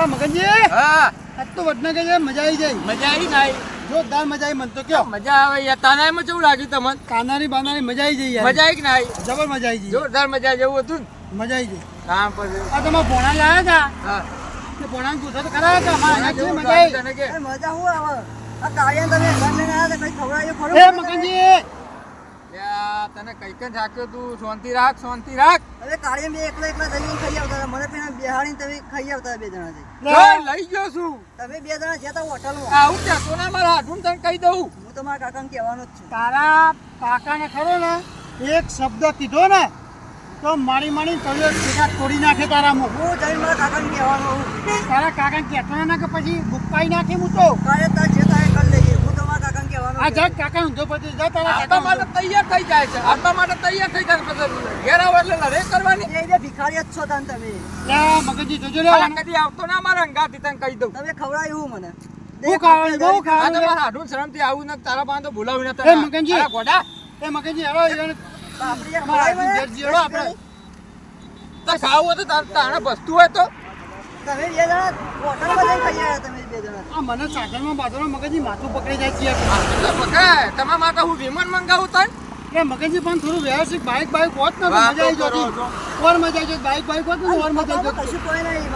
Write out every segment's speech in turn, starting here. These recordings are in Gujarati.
અરે મગનજી? હા. આજ તો વડનગર છે મજા આવી જાય. મજા આવી નાઈ જોરદાર મજા આવી મન તો કયો મજા આવે યાર. તાનામાં કેવું લાગ્યું તમને? કાનારી બાનારી મજા આવી જાય યાર. મજા આવી કે નાઈ જબર મજા આવી જાય. જોરદાર મજા જેવું હતું મજા આવી જાય. કામ પર આ તમે ભોણા લાયા હતા હા. તે ભોણા પૂછો તો ખરા હતા. મજા આવી તને કે? મજા હું આવે? આ કાળિયા તમે ઘર લઈને આવ્યા હતા કઈ ખવડાવ્યું ખરું? એ મગનજી તને કઈ કઈ થાક્યો તું? શાંતિ રાખ શાંતિ રાખ. અરે કાળી બે એકલા એકલા જઈને ખાઈ આવતા મને પેલા બેહાડીને તમે ખાઈ આવતા બે જણા જઈ લઈ ગયો છું. તમે બે જણા જતા હોટલમાં. આવું ચાકો ના મારા હાથું તને કહી દઉં. હું તો મારા કાકાને કહેવાનો જ છું. તારા કાકાને ખરો ને એક શબ્દ કીધો ને તો મારી મારી તળિયો સીધા તોડી નાખે તારા મો. હું જઈને મારા કાકાને કહેવાનો તારા કાકાને કહેતો ના કે પછી બુકાઈ નાખે હું તો. કાળે તાર જે થાય એ કરી લેજે હું તો મારા કાકાને કહેવાનો આ જા કાકા ઊંધો પછી જા તારા આપવા માટે તૈયાર થઈ જાય છે. આપવા માટે તૈયાર થઈ જાય પછી ઘેર આવો એટલે લડે કરવાની. એ બે ભિખારી જ છો તાન તમે. લે મગનજી જોજો લે કદી આવતો ના મારા અંગાથી તને કહી દઉં. તમે ખવડાવ્યું મને. હું ખાવાનું બહુ આ તો હાડું શરમથી આવું ને તારા પાસે તો એ મગનજી. અરે ગોડા. એ મગનજી મને? આપણે. તો ખાવું તો તાર વસ્તુ હોય તો. તમે બે જણા હોટલમાં જઈને ખાઈ આવ્યા તમે બે જણા. આ મને સાધનમાં બાજુમાં મગનજી માથું પકડી જાય છે. તમારા માટે હું વિમાન મંગાવું તને એટલે મગનજી પણ થોડું વ્યવસ્થિત બાઈક બાઈક હોત ને તો મજા આવી જતી. ઓર મજા આવી હોત ને ઓર મજા આવી કશું કોઈ નહીં.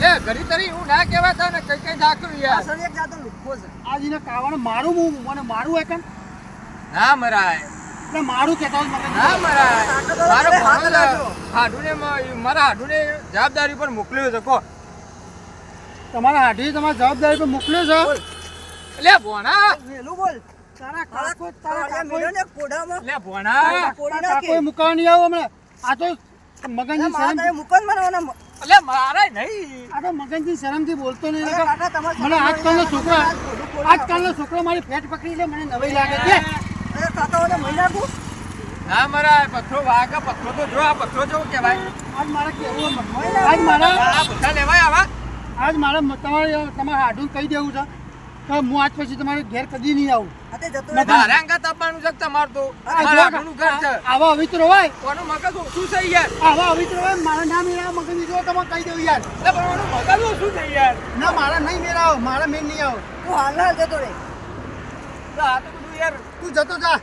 લે ઘડી તરી હું ના કહેવાય ને કઈ કઈ યાર. શરીર એક લુખ્ખો છે. આજને કાવાનું મારું હું મને મારું એક ના મરાય. એટલે મારું કહેતા હોય ના મરાય. મારો હાથ ભણો હાડુને મારા હાડુને જવાબદારી પર મોકલ્યો છે કો તમારા હાથી તમારે જવાબદારી પર મોકલ્યો છે. લે ભોણા. વેલું બોલ. તારા કાકો તારા મેલ્યો કોડામાં લે ભોણા. કોડા કાકો મુકાવા નહીં આવો હમણાં. આ તો મગનજી શરમ મુકન બનાવવાના. લે મારે નહીં. આ તો મગનજી શરમથી બોલતો નહીં. મને આજકાલનો છોકરો આજકાલનો છોકરો મારી ફેટ પકડી લે મને નવાઈ લાગે છે. કાકા, ઓને મહી નાખું? ના મારા પથરો વાગે પથરો તો જો આ પથ્થરો જો કેવાય આજ મારે કેવું આજ મારા આ બધા લેવાય આવા. આજ મારે તમારે તમારે હાડું કહી દેવું છે તો હું આજ પછી તમારે ઘેર કદી નહીં આવું. આવા અવિત્ર હોય કોનું મગજ ઓછું છે યાર. આવા અવિત્ર હોય મારા નામ મેળાવો મગનજી જો તમે કહી દેવું યાર. મગજ ઓછું છે યાર. ના મારા નહીં મેળાવો મારા મેળ નહીં આવો. તું હાલ હાલ જતો રે. આ તો બધું યાર તું જતો જા.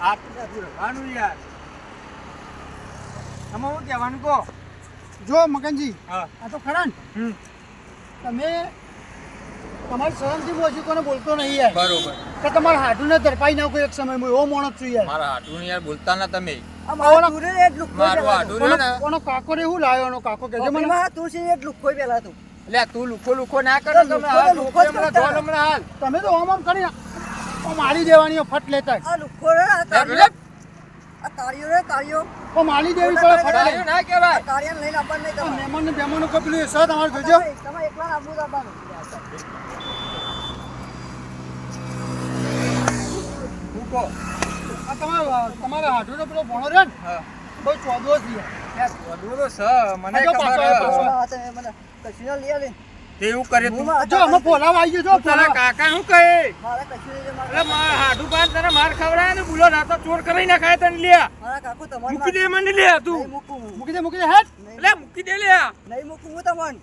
આ તો યાર. તમે હું કહેવાનું કહો? જો મગનજી. હા. આ તો ખરા ને? તમે તમારી શરમથી હું કોને બોલતો નહીં યાર. બરોબર. કે તમારા હાડુને ધરપાઈ નાખો એક સમય હું એવો માણસ છું યાર. મારા હાડું યાર બોલતા ના તમે. આ મારો તુરે ને એટલું ખોઈ મારું પેલા હાડું તું. રહ્યો ને. કોનો કાકો રે હું લાવ્યો એનો કાકો કહેજો મને. તું છે ને એટલું પેલા તું. લે તું લુખો લુખો ના કરો તમે. હાલ લુખો તમે તો ઓમ ઓમ કરી ઓ મારી દેવાની ફટ લેતા રે, આ રે. ઓ દેવી પડે ના કહેવાય. લઈને નહીં તમારે. મહેમાન ને જોજો. તમે- એકલા આ તમારા તમારા હાડુનો પેલો ભણો રે ને? હા. બહુ ચોદવો છે તો સર મને ખબર મને કશું લઈ આલે. તે એવું કરે તું? જો અમે બોલાવા આવી ગયો જો તારા કાકા શું કહે? એટલે મારા- મારા હાડું પાન તને માર ખવડાય ને બોલો રાતો ચોર કરી નાખાય તને લ્યા. મારા કાકો તમારે મૂકી દે મને લ્યા તું. મૂકું દે મૂકી દે હેડ. એટલે મૂકી દે લ્યા. નહીં મૂકું હું તમને.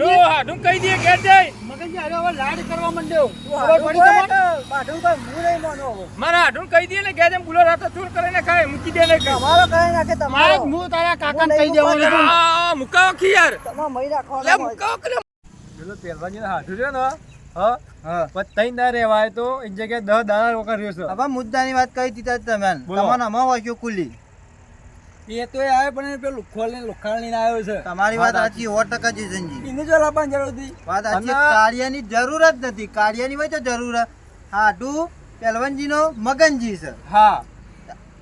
જો હાડું કહી દે ઘેર જાય મગનજી અરે હવે લાડ કરવા માંડ્યો. તું હાડું તો હું નહીં માનો હવે. મારા હાડું કહી દે ને ઘેર બોલો રાતો ચોર કરી નાખાય મૂકી દે ને તમારો નાખે મારે તમારો. હું તારા કાકાને કહી દેવાનું. મુકાવો યાર. તમારે મહી. મુકાવો કે પેલો પહેલવાનજી હાથું રહ્યો ને હા? ના રહેવાય તો એક જગ્યાએ દસ દાડા વખત રહ્યો છે. હવે મુદ્દાની વાત કહી દીધા તમે. તમારે વાંચ્યો એ તો આવે પણ પેલું ખોલીને લોખાણ આવ્યો છે. તમારી વાત સાચી સો ટકા જીજનજી. એને જો લાવવાની જરૂર હતી. વાત સાચી કાર્યની જરૂર જ નથી. કાળિયાની હોય તો જરૂર. હાડું પહેલવનજીનો મગનજી છે. હા.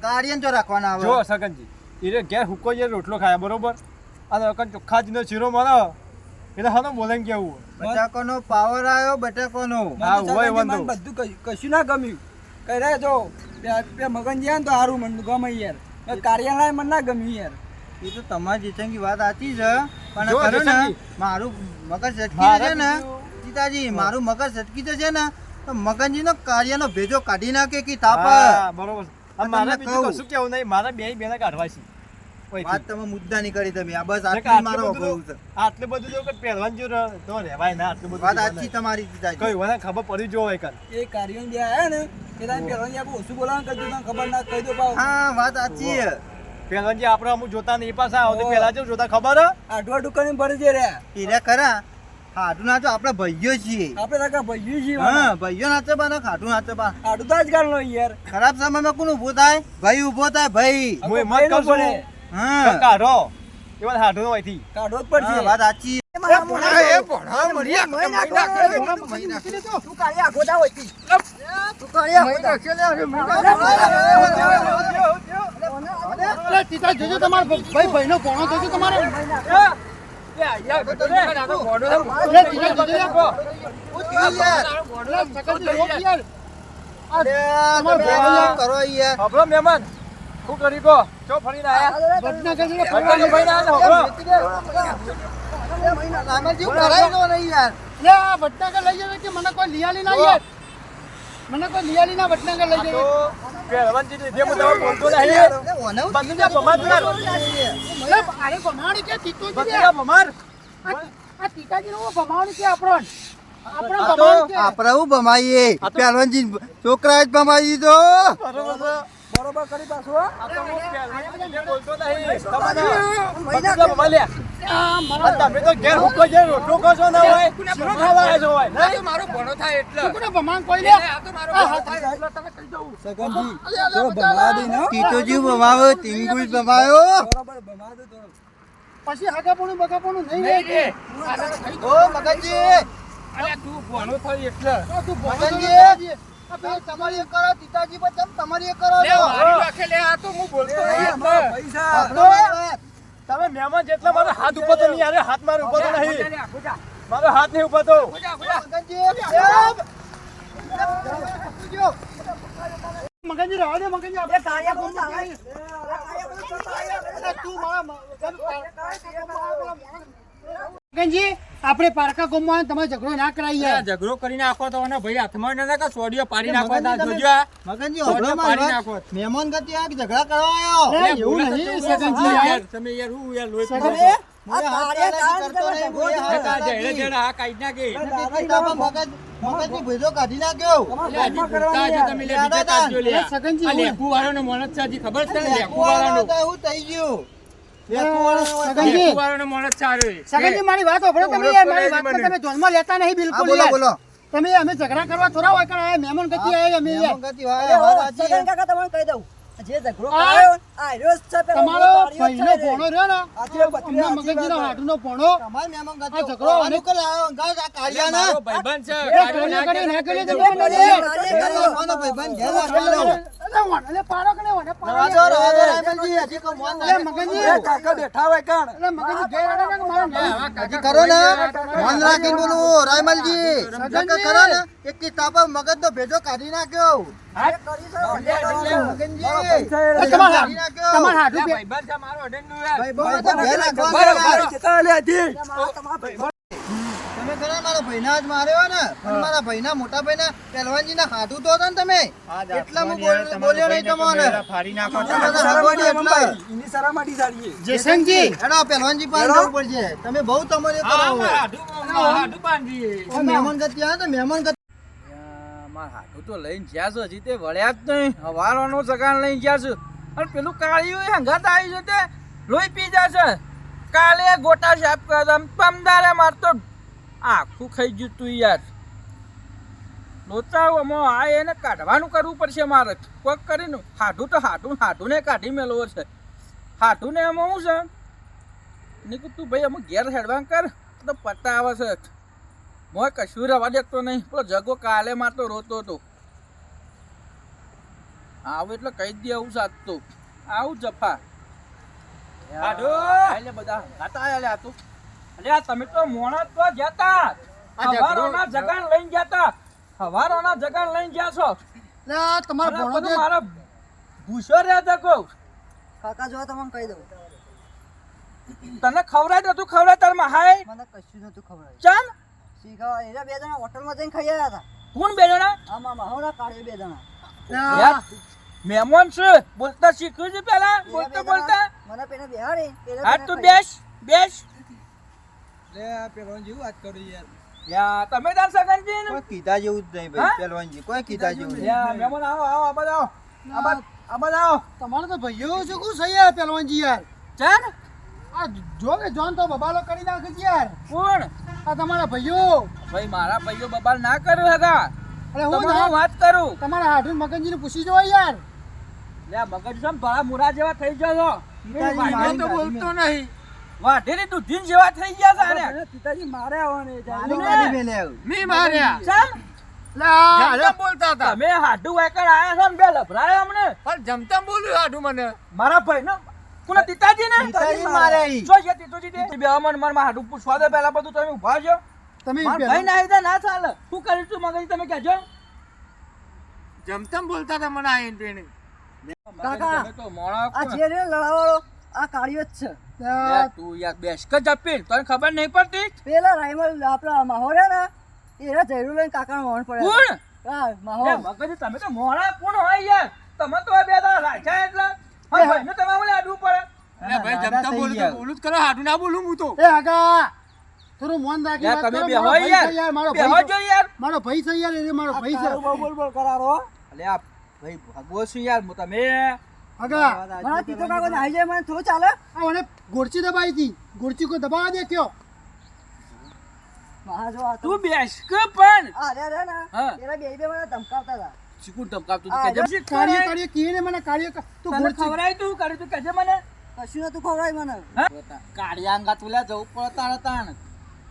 કાળિયાને જો રાખવાના જો આવે સગનજી એને ઘેર હુકો જે રોટલો ખાય બરોબર? અને વખત ચોખ્ખાજીનો શીરો મારો એટલે હાનો બોલે કેવું બટાકોનો પાવર આવ્યો બટાકોનો. હા હોય વાંધો બધું કશું ના ગમ્યું. કહી રહ્યા જો પે મગન જ્યાં તો સારું મને ગમે યાર. કાર્યાલય મને ના ગમ્યું યાર. એ તો તમારી જીતંગી વાત સાચી છે પણ ખરું ને મારું મગજ સટકી છે ને સીતાજી મારું મગજ સટકી છે ને તો મગનજીનો કાર્યનો ભેજો કાઢી નાખે કે તાપ. બરોબર. મારે બીજું. કશું કેવું નહીં મારા બે બેને કાઢવા છે. વાત તમે મુદ્દા ની કરી તમે. આ બસ આટલું મારો અભાવ છે. આટલું બધું જો કે પહેલવાન જો તો રહેવાય ના આટલું બધું વાત આછી. તમારી પિતાજી. કઈ મને ખબર પડી જો હોય કાલ. એ કાર્યો જે આયા ને કે તમે પહેલવાન જે ઓછું બોલાવાનું કરજો દો ખબર ના કહી દો પાવ હા વાત આછી છે. પહેલવાન જે આપણે અમુક જોતા નહીં પાછા આવો તો પહેલા જો જોતા ખબર? આઠવા દુકાને ભરી દે રે. હીરા ખરા. ખાટું નાચો તો આપણે ભાઈઓ છીએ. આપણે તાકા ભાઈઓ છીએ હા ભાઈઓ નાચે બા ને ખાટું નાચે બા. ખાટું તો જ ગાળ યાર. ખરાબ સમયમાં કોણ ઊભો થાય? ભાઈ ઊભો થાય ભાઈ. હું એમ જ કહું. હા. કાઢો એમાં હાડું હોયથી કાઢો જ પડશે. વાત સાચી. એ કરે, એ યાર મહેમાન. શું કરી કો ચો ફરીને આયા? વડનગર જઈને ભગવાનનો ભાઈ ના હબળો રામજી કરાય તો નહીં યાર. લે આ વડનગર લઈ જવે કે મને કોઈ લિયાલી ના યાર મને કોઈ લિયાલી ના લઈ જવે પહેલવાનજી લીધે હું તમે બોલતો નહીં અરે, ઓને હું બંધ જા ભમાર કર લે અરે ભમાણી કે તીતુજી બંધ રે. જા આ- આ તીતાજી નું ભમાણી કે આપણો? આપણો આ કે આપણે હું ભમાઈએ? પહેલવાનજી છોકરા જ ભમાઈ દીધો. બરોબર છે. બરોબર કરી પાછું હો. આ તો હું બોલતો નહીં તમને બંધ જા ભમાર લે આ મારા અને તમે તો ઘેર હુકો જે રોટલો કહો છો હોય શીરો ખાવા આવ્યા હોય આ મારો ભણો થાય એટલે તીતુને ભમાણ કોઈ લે આ તો મારો ભણો થાય એટલે તમે કહી દઉં સગનજી થોડો ભમા દે ને હો. તીતોજી ભમાવ્યો ભમાયો બરોબર ભમા દે થોડો પછી હાકાપણું બકાપણું નહીં રહે. આ તો કહી દઉં. ઓ મગનજી અલ્યા તું ભણો થાય એટલે તું ભણો તમારી કરો તીતાજી પર તમે તમારી કરો લે મારી વાંખે લે આ તો હું બોલતો પૈસા તમે મહેમાન જેટલા મારો હાથ ઉપર તો નહીં યાર હાથ મારો ઉપર તો નહીં મારો હાથ નહીં ઉપર તો. મગનજી રહેવા દે મગનજી આપણે કાળિયા બોલ ચાલે. તું મારા મગનજી આપણે પારકા ગોમમાં તમારે ઝઘડો ના કરાવીએ ઝઘડો કરી નાખો તો અને ભાઈ હાથમાં ના નાખો સોડિયો પાડી નાખો જોજો મગનજી હમણાં પાડી નાખો. મહેમાન ગતિ આ ઝઘડા કરવા આવ્યો? એવું નહીં, સગનજી. યાર. તમે યાર હું યાર લોહી તમે હજી ખબર છે મારી વાત સાંભળો તમે મારી વાત તમે ધ્યાનમાં લેતા નહીં બિલકુલ બોલો બોલો. તમે અમે ઝઘડા કરવા થોડા હોય કારણ આ મહેમાન ગતિ આયા અમે સગન કાકા તમને કહી દઉં. જે ઝઘડો કરાયો આ રહ્યો છે પેલો તમારો ભાઈનો છે. રહ્યો ને અમને મગજનો હાડુનો ભોણો. તમારે મહેમાન ગતિ આ ઝઘડો આનું કર લાવો, અંગાત આ કાળિયાના. મારો ભાઈબંધ છે, નાખે. કરી ના કરી તો મને કાળિયો. કાળિયો ભાઈબંધ, ઘેર રાખવાનો. અરે વાણ, અરે પાડો કે નહીં, વાણ, પાડો રવા દો, રવા દો, રાયમલજી, હજી કોઈ મોન અરે મગનજી એ કાકા બેઠા હોય કાણ અરે મગનજી ઘેર આવો ને મારો હજી કરો ને મોન રાખીને બોલવું, રાયમલજી. નકર કરો ને, એક કી તાપા મગજનો ભેજો કાઢી નાખ્યો તમારા કાઢી નાખ્યો. ખરા મારા ભાઈના જ માર્યો ને. પણ મારા ભાઈના મોટા ભાઈના પહેલવાનજીના હાથું તો હતા ને તમે. એટલા હું બોલ્યો નહીં તમને સારી છે પહેલવાનજી પાસે જવું પડશે. તમે બહુ તમારે કરાવો ઓ મહેમાન ગતિ આવે તો મહેમાન ગતિ મારા હાથું તો લઈને જ્યાં છો હજી તે વળ્યા જ નહીં. હવારનો સગાન લઈને જ્યાં છું. અને પેલું કાળિયું એ હંગાત આવી છે તે. લોહી પી જશે કાલે ગોટા સાફ કરતા પમદારે મારતો આખું ખાઈ ગયું તું યાર. લોચાઓમાં આ એને કાઢવાનું કરવું પડશે મારે. કોક કરીને હાડું તો હાડું ને કાઢી મેળવો છે. હાડું ને એમાં શું છે? નીકળું તું ભાઈ અમે ઘેર હેડવાન કર. તો પટ્ટા આવે છે. મોય કશું રવા દેતો નહીં. પેલો જગો કાલે મારતો રોતો હતો આવું એટલે કહી દે આવું સાચતું આવું જફા. હાડો. બધા. હતા આ તું. અલે તમે તો મોણા તો જતા આ હવારોના જગાન લઈને જતા હવારોના જગાન લઈને ગયા છો. લે આ તમારો આ ભોણો જે- મારા ભૂસો રે હતા કાકા. જો તમને કહી દઉં. તને ખવરાય તો તું ખવડાય તાર હાય મને કશું નતું ખવરાય ચાલ શીખા એના બે જણા હોટલમાં જઈને ખાઈ આવ્યા હતા. કોણ બે જણા? આમાં મહોણા કાળે બે જણા. આ- મહેમાન છે. બોલતા શીખ્યું છે પેલા? બોલતા બોલતા? મને પેલા બેહાડી હા તું બેસ બેસ. લે આ જેવું વાત કરું યાર. યા તમે તાર સગનજી ને કોઈ કીધા જેવું જ નહીં ભાઈ પહેલવાનજી કોઈ કીધા જેવું યા મહેમાન આવો આવો આ આવો. આ બાજુ આવો. તમારે તો ભાઈઓ શું કહું છે યાર પહેલવાનજી યાર? ચાલ. આ જો જોન તો બબાલો કરી નાખે છે યાર. કોણ? આ તમારા ભાઈઓ. ભાઈ મારા ભાઈઓ બબાલ ના કર્યું હતા. અરે હું ના- વાત કરું? તમારા હાડું મગનજીને પૂછી જોવા યાર. લે મગજ સમ મુરા જેવા થઈ મારી તો બોલતો નહીં. વાઢેરી તું જેવા થઈ ગયા છે આને. પિતાજી મારે આવવાને મારી ગાડી મેલે. મી માર્યા ચમ લા બોલતા હતા. તમે હાડુ વાકર આયા છો ને બે લભરાય અમને. પણ જમતમ બોલ્યું હાડુ મને. મારા ભાઈ ને? કોના પિતાજી ને? પિતાજી મારે. જો છે તીતુજી દે બે અમન મનમાં હાડુ પૂછવા દે પહેલા બધું તમે ઊભા છો તમે ભાઈ ના આવીને ના ચાલે. શું કર્યું તું મગજ તમે કહેજો. જમતમ બોલતા હતા મને આઈને ને કાકા. તમે તો મોણા આ? જે રે લડાવાળો આ કાળિયો જ છે. તું યાર બેસ કે જપીન તને ખબર નહીં પડતી? પેલા રાઈમલ આપણા માહો ને એરા જયરું લઈને કાકા મોહન પડે કોણ? હા લે, મગજ તમે તો મોણા કોણ હોય યાર? તમે તો બે દાડા રાખ્યા એટલે. હા ભાઈને તમે મને અડવું પડે. અરે ભાઈ દાદા થઈ બોલું તો બોલું જ કરો હાડું ના બોલું હું તો. એ આગા થોડું મન રાખી યાર વાત તમે કરો. મારો ભાઈ છે યાર મારો ભાઈ જો યાર. મારો ભાઈ છે યાર એ મારો ભાઈ છે. બોલ બોલ બોલ કરારો અલે આ ભાઈ ભાગવો છું યાર તમે આગા મારા તીતો કાકો નાહી જાય મને થોડું ચાલે? આ મને ગોરચી દબાઈ હતી. ગોરચી કો દબાવા દે કયો તો. તું બેસ કે પણ? અરે અરે ના ને. હા. પેલા બે બે મને ધમકાવતા હતા. ચીકુન ધમકાવતું તું કેજે. કાર્ય કાર્ય કીને મને કાર્ય તું ગોરચી ખવરાય તું કર્યું તું કેજે મને. કશું નતું ખવરાય મને. કાર્યા અંગા તુલા જવું પડે તાણ.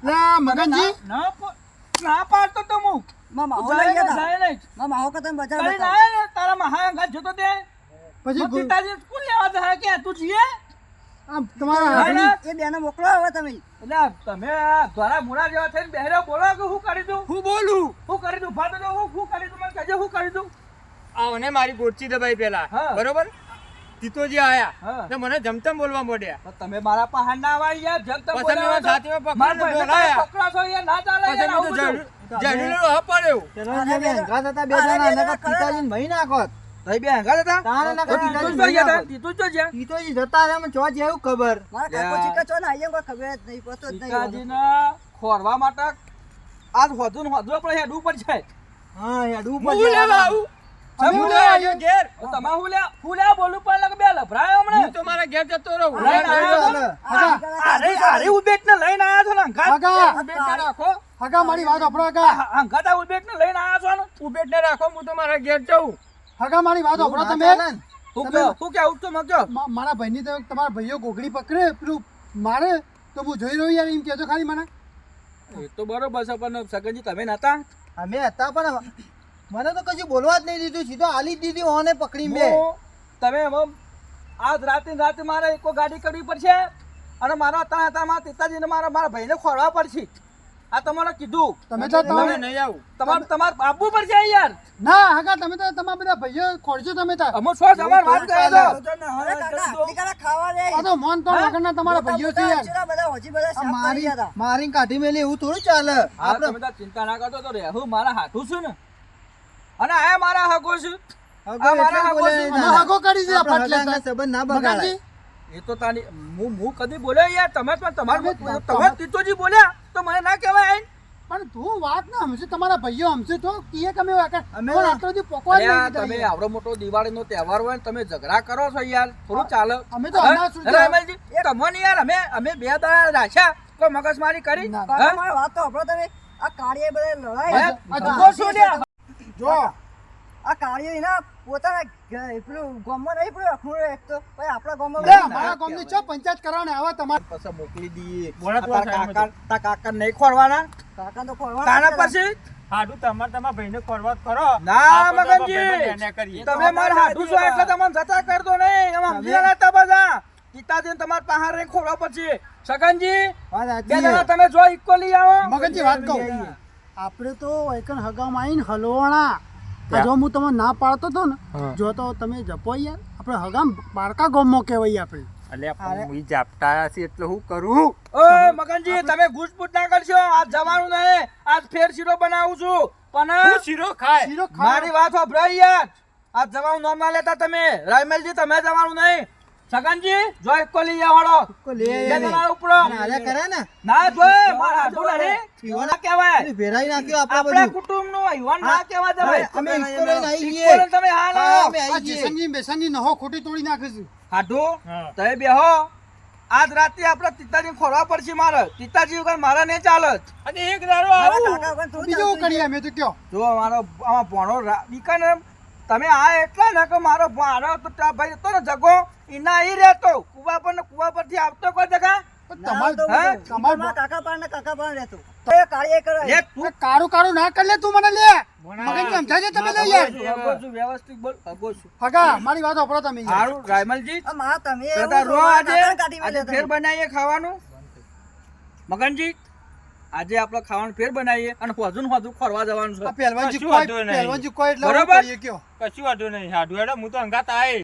લા મગનજી. ના ના પાડતો તો હું. મામા માહો જાય નહીં. માં માહો કતમ બજાર તારા મહા અંગા જોતો તે. પછી પિતાજી સ્કૂલ લેવા તો કે તું જીએ આમ તમારા એ બેને મોકલો હવે તમે. એટલે તમે આ મોડા જેવા થઈને બેહરો બોલો કે હું કરી દઉં? હું બોલું? હું કરી દઉં? ભાતો તો હું હું કરી દઉં? મને કહેજો હું કરી દઉં? આવને મારી ગોળચી દબાઈ પેલા. બરોબર? તીતોજી આયા તો મને જમતમ બોલવા મોડ્યા. તો તમે મારા પહાડ ના આવા યાર જગ તક પછી મેં બોલાવો ભાઈને તમે બોલાયા. પકડા છો યાર, ના ચાલે યાર મેં તો આવું બધું. જડું હ પડ્યો. પહેલવાનજી અમે હંગાત બે જણા બે નકર પિતાજીને ભઈ નાખોત. ભાઈ બે હંગા હતા? તાણે નકર તો તીતું પિતાજીને જ ગયા હતા, નાખોત. તીતું જ ગયા. પિતાજી જતા રહ્યા, મને ચો જેવું ખબર. મારા કાકો ચીકા ચો નાહી આયે કોઈ ખબર જ નહીં પતો જ નહીં પિતાજીને ખોરવા માટે આજ હોધું ને હોધું આપણે પર પડશે. હા હેડવું હું લેવા આવું? હું લે લેવા ઘેર? તમે હું લે હું લે બોલું પણ લાગે બે લભરાય હમણે. હું તો મારા ઘેર જતો રહું. લઈને આવ્યો અરે અરે ઉબેટ ને લઈને આયા છો ને ઉબેટ ને રાખો. મારી વાત ઉબેટ ને લઈને આયા છો ને? ઉબેટ ને રાખો હું તો મારા ઘેર જઉં. આગા મારી વાત સાંભળો તમે? મારા ભાઈની તો તમારા ભાઈઓ ગોગડી પકડે પેલું મારે તો હું જોઈ રહ્યો યાર એમ કહેજો ખાલી મને. એ તો બરોબર છે પણ સગનજી તમે નતા? અમે હતા પણ મને તો કશું બોલવા જ નહીં દીધું સીધો આલી દીધી ઓને પકડી મેં. તમે હવે આજ રાતે રાતે મારે એકો ગાડી કરવી પડશે? અને મારા હતા હતા મારા પિતાજીને મારા મારા ભાઈને ખોરવા પડશે. આ તમારે કીધું. તમે તો તમે નહીં આવું. તમાર તમાર બાબુ પર જાય યાર. ના આગા તમે તો તમારા બધા ભાઈઓ ખોરજો તમે તો. અમો છો તમારે વાત કરે તો કાકા ખાવા દે. આ તો મન તો વગરના તમારા ભાઈઓ છે યાર. બધા હોજી બધા મારી મારી કાઢી મેલી એવું થોડું ચાલે. આપણે તમે ચિંતા ના કરતો તો રેહું મારા હાથું છું ને. અને આ મારા હકો છું. કાઢી દીધા આપણે પાટલે હગાના ના બગાડે. એ તો તાની હું હું કદી બોલ્યો યાર? તમે પણ તમારે તમે- તમે તીતોજી બોલ્યા. તો મને ના કહેવાય પણ તું વાત ના હમશે તમારા ભાઈઓ હમશે તો. કીએ તમે અમે આટલો દી પોકવા તમે આવડો મોટો દિવાળીનો તહેવાર હોય ને તમે ઝઘડા કરો છો યાર. થોડું ચાલે. અમે તો? હમણાં તમને યાર. અમે અમે બે દાડા રાખ્યા. કોઈ મગજમારી કરી? વાત તો સાંભળો તમે. આ કાર્ય બધા લડાઈ? જો આ કાળીઓ એના પોતાના પેલું ગામમાં નહીં પડ્યું અખનું એક તો ભાઈ આપણા ગામમાં લે મારા ગામની ચો પંચાયત કરવાને આવા તમારે. પાસે મોકલી દઈએ. કાકા તા કાકા નહીં ખોરવાના? કાકા તો ખોરવાના તાના પછી? હાડું તમાર તમારા ભાઈને ખોરવાત કરો. ના મગનજી. તમે માર હાડું છો એટલે તમને જતા કરતો નહીં. એમાં સમજ્યા નતા બધા. પિતાજીને તમાર પહાડ રે ખોરવા પછી સગનજી બે જણા તમે જો ઇક્વલી આવો. મગનજી વાત કહો. આપણે તો એકન હગામાં આવીને હલવાણા જો હું તમને ના પાડતો હતો ને જો તો તમે જપો યાર. આપણે હગામ બારકા ગામમાં કહેવાય આપણે. અલ્યા પણ હું ઈ જાપટા છે એટલે હું કરું? ઓય મગનજી તમે ઘૂસપૂટ ના કરશો. આજ જવાનું નહીં. આજ ફેર શીરો બનાવું છું. હું પણ શીરો ખાય. શીરો મારી વાત સાંભળો યાર. આજ જવાનું નામ ના લેતા તમે. રાયમેલજી તમે જવાનું નહીં. સગનજી જો એક લઈ આવડો કો લે બે જણા ઉપડો કરે ને. ના જોય માર હાડું નહીં ઈવોને ના કહેવાય. ભેરાઈ નાખ્યો આપણા આપણા કુટુંબ નો ઈવન ના કહેવા દે અમે ઈકો લઈને આઈ ગઈએ તમે હાલ. હા, આવો. અમે આ આઈ ગઈએ જેસંગી બેસંગી નહો ખોટી તોડી નાખે હાડો તય બેહો. આજ રાતે આપણે પિતાજી ખોરવા પડશે મારે. પિતાજી વગર મારે નહીં ચાલે અને એક દારો આવો. બીજો કરીએ અમે તો કયો. જો મારો આમાં ભણો બીકાને તમે આ એટલા ને કે મારો મારો તો ભાઈ તો ને જગો. એના અહીં રહેતો. કુવા પર કુવા પરથી આવતો કોઈ જગા? પણ ના તમારે આવતો હે? બધું. મારા કાકા પાસે ને કાકા પાસે રહેતો. એ કાળીએ કરે લે તું કારું કારું ના કર લે તું મને લે. મગજ સમજાય છે તમે લે યાર. હગો છું, વ્યવસ્થિત બોલ હગો છું. હગા મારી વાત સાંભળો તમે યાર. હારું રાયમલજી. આ માં તમે એવું દાદા રો મારા આજે? કાકાને કાઢી આજે મેલ્યો ફેર બનાવીએ ખાવાનું? મગનજી આજે આપણે ખાવાનું ફેર બનાવીએ અને હોજુ ને ફરવા જવાનું છે. એટલે બરોબર? કશું વાંધો નહીં. હાડું હેડો હું તો અંગાત આય